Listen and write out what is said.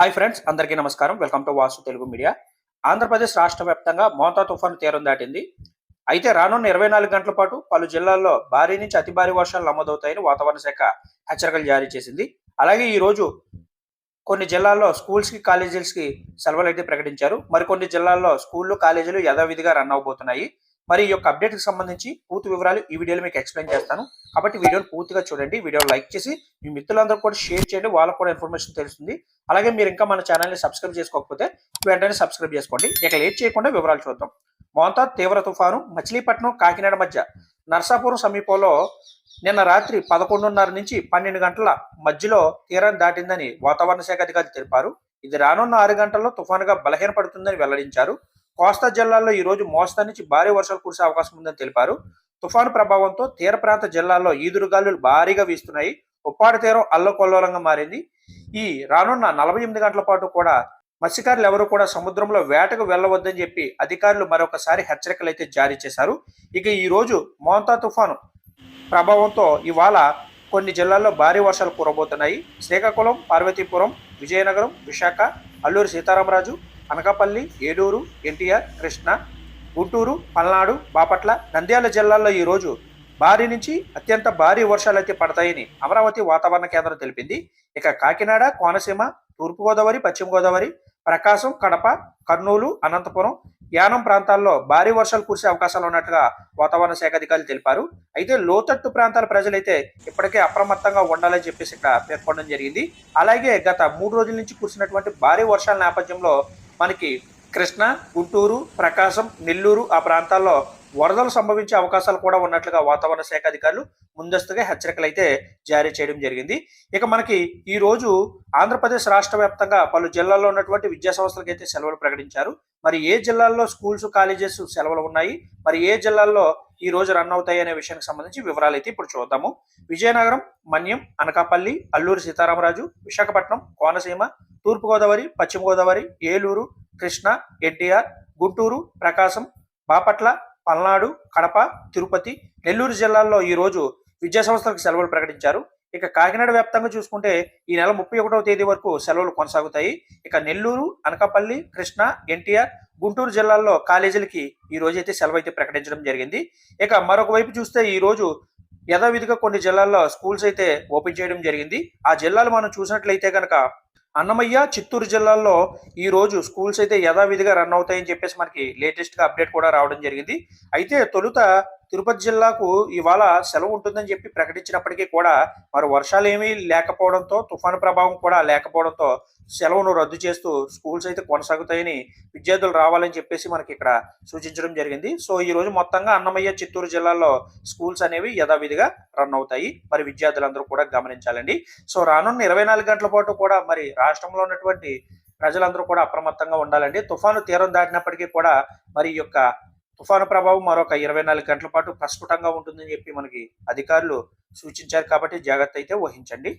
Hi friends అందరికీ నమస్కారం. Welcome to Vasu Telugu media Andhra Pradesh రాష్ట్ర వ్యాప్తంగా మోతా తుఫాను తీరం దాటింది. అయితే రానున్న ఇరవై నాలుగు గంటల పాటు పలు జిల్లాల్లో భారీ నుంచి అతి భారీ వర్షాలు నమోదవుతాయని వాతావరణ శాఖ హెచ్చరికలు జారీ చేసింది. అలాగే ఈ రోజు కొన్ని జిల్లాల్లో స్కూల్స్కి కాలేజీస్కి సెలవులు అయితే ప్రకటించారు. మరికొన్ని జిల్లాల్లో స్కూళ్ళు కాలేజీలు యథావిధిగా రన్ అవబోతున్నాయి. మరి ఈ యొక్క అప్డేట్కి సంబంధించి పూర్తి వివరాలు ఈ వీడియోలో మీకు ఎక్స్ప్లెయిన్ చేస్తాను. కాబట్టి వీడియోని పూర్తిగా చూడండి. వీడియో లైక్ చేసి మీ మిత్రులందరూ కూడా షేర్ చేయండి. వాళ్ళకు కూడా ఇన్ఫర్మేషన్ తెలుస్తుంది. అలాగే మీరు ఇంకా మన ఛానల్ని సబ్స్క్రైబ్ చేసుకోకపోతే వెంటనే సబ్స్క్రైబ్ చేసుకోండి. ఇక లేట్ చేయకుండా వివరాలు చూద్దాం. మోంతా తీవ్ర తుఫాను మచిలీపట్నం కాకినాడ మధ్య. నర్సాపురం సమీపంలో నిన్న రాత్రి పదకొండున్నర నుంచి పన్నెండు గంటల మధ్యలో తీరాన్ని దాటిందని వాతావరణ శాఖ అధికారులు తెలిపారు. ఇది రానున్న ఆరు గంటల్లో తుఫానుగా బలహీనపడుతుందని వెల్లడించారు. కోస్తా జిల్లాల్లో ఈ రోజు మోస్తా నుంచి భారీ వర్షాలు కురిసే అవకాశం ఉందని తెలిపారు. తుఫాను ప్రభావంతో తీర ప్రాంత జిల్లాల్లో ఈదురుగాలులు భారీగా వీస్తున్నాయి. ఉప్పాడి తీరం అల్లకొల్లోలంగా మారింది. ఈ రానున్న నలభై ఎనిమిది గంటల పాటు కూడా మత్స్యకారులు ఎవరు కూడా సముద్రంలో వేటకు వెళ్ళవద్దని చెప్పి అధికారులు మరొకసారి హెచ్చరికలు అయితే జారీ చేశారు. ఇక ఈరోజు మోంతా తుఫాను ప్రభావంతో ఇవాళ కొన్ని జిల్లాల్లో భారీ వర్షాలు కురబోతున్నాయి. శ్రీకాకుళం పార్వతీపురం విజయనగరం విశాఖ అల్లూరి సీతారామరాజు అనకాపల్లి ఏలూరు ఎన్టీఆర్ కృష్ణ గుంటూరు పల్నాడు బాపట్ల నంద్యాల జిల్లాల్లో ఈ రోజు భారీ నుంచి అత్యంత భారీ వర్షాలు అయితే పడతాయని అమరావతి వాతావరణ కేంద్రం తెలిపింది. ఇక కాకినాడ కోనసీమ తూర్పుగోదావరి పశ్చిమ గోదావరి ప్రకాశం కడప కర్నూలు అనంతపురం యానం ప్రాంతాల్లో భారీ వర్షాలు కురిసే అవకాశాలు ఉన్నట్టుగా వాతావరణ శాఖ అధికారులు తెలిపారు. అయితే లోతట్టు ప్రాంతాల ప్రజలైతే ఇప్పటికే అప్రమత్తంగా ఉండాలని చెప్పేసి ఇక్కడ పేర్కొనడం జరిగింది. అలాగే గత మూడు రోజుల నుంచి కురిసినటువంటి భారీ వర్షాల నేపథ్యంలో మనకి కృష్ణ గుంటూరు ప్రకాశం నెల్లూరు ఆ ప్రాంతాల్లో వరదలు సంభవించే అవకాశాలు కూడా ఉన్నట్లుగా వాతావరణ శాఖ అధికారులు ముందస్తుగా హెచ్చరికలు అయితే జారీ చేయడం జరిగింది. ఇక మనకి ఈ రోజు ఆంధ్రప్రదేశ్ రాష్ట్ర వ్యాప్తంగా పలు జిల్లాల్లో ఉన్నటువంటి విద్యా సంస్థలకు అయితే సెలవులు ప్రకటించారు. మరి ఏ జిల్లాల్లో స్కూల్స్ కాలేజెస్ సెలవులు ఉన్నాయి? మరి ఏ జిల్లాల్లో ఈ రోజు రన్ అవుతాయి అనే విషయానికి సంబంధించి వివరాలు అయితే ఇప్పుడు చూద్దాము. విజయనగరం మన్యం అనకాపల్లి అల్లూరి సీతారామరాజు విశాఖపట్నం కోనసీమ తూర్పుగోదావరి పశ్చిమ గోదావరి ఏలూరు కృష్ణా ఎన్టీఆర్ గుంటూరు ప్రకాశం బాపట్ల పల్నాడు కడప తిరుపతి నెల్లూరు జిల్లాల్లో ఈరోజు విద్యా సంస్థలకు సెలవులు ప్రకటించారు. ఇక కాకినాడ వ్యాప్తంగా చూసుకుంటే ఈ నెల ముప్పై ఒకటవ తేదీ వరకు సెలవులు కొనసాగుతాయి. ఇక నెల్లూరు అనకాపల్లి కృష్ణా ఎన్టీఆర్ గుంటూరు జిల్లాల్లో కాలేజీలకి ఈ రోజు అయితే సెలవు అయితే ప్రకటించడం జరిగింది. ఇక మరొక వైపు చూస్తే ఈ రోజు యథావిధిగా కొన్ని జిల్లాల్లో స్కూల్స్ అయితే ఓపెన్ చేయడం జరిగింది. ఆ జిల్లాలు మనం చూసినట్లయితే కనుక అన్నమయ్య చిత్తూరు జిల్లాల్లో ఈ రోజు స్కూల్స్ అయితే యథావిధిగా రన్ అవుతాయని చెప్పేసి మనకి లేటెస్ట్గా అప్డేట్ కూడా రావడం జరిగింది. అయితే తొలుత తిరుపతి జిల్లాకు ఇవాళ సెలవు ఉంటుందని చెప్పి ప్రకటించినప్పటికీ కూడా మరి వర్షాలు ఏమీ లేకపోవడంతో తుఫాను ప్రభావం కూడా లేకపోవడంతో సెలవును రద్దు చేస్తూ స్కూల్స్ అయితే కొనసాగుతాయని విద్యార్థులు రావాలని చెప్పేసి మనకి ఇక్కడ సూచించడం జరిగింది. సో ఈ రోజు మొత్తంగా అన్నమయ్య చిత్తూరు జిల్లాలో స్కూల్స్ అనేవి యథావిధిగా రన్ అవుతాయి. మరి విద్యార్థులందరూ కూడా గమనించాలండి. సో రానున్న ఇరవై నాలుగు గంటల పాటు కూడా మరి రాష్ట్రంలో ఉన్నటువంటి ప్రజలందరూ కూడా అప్రమత్తంగా ఉండాలండి. తుఫాను తీరం దాటినప్పటికీ కూడా మరి ఈ యొక్క తుఫాను ప్రభావం మరొక ఇరవై నాలుగు గంటల పాటు ప్రస్ఫుటంగా ఉంటుందని చెప్పి మనకి అధికారులు సూచించారు కాబట్టి జాగ్రత్త అయితే వహించండి.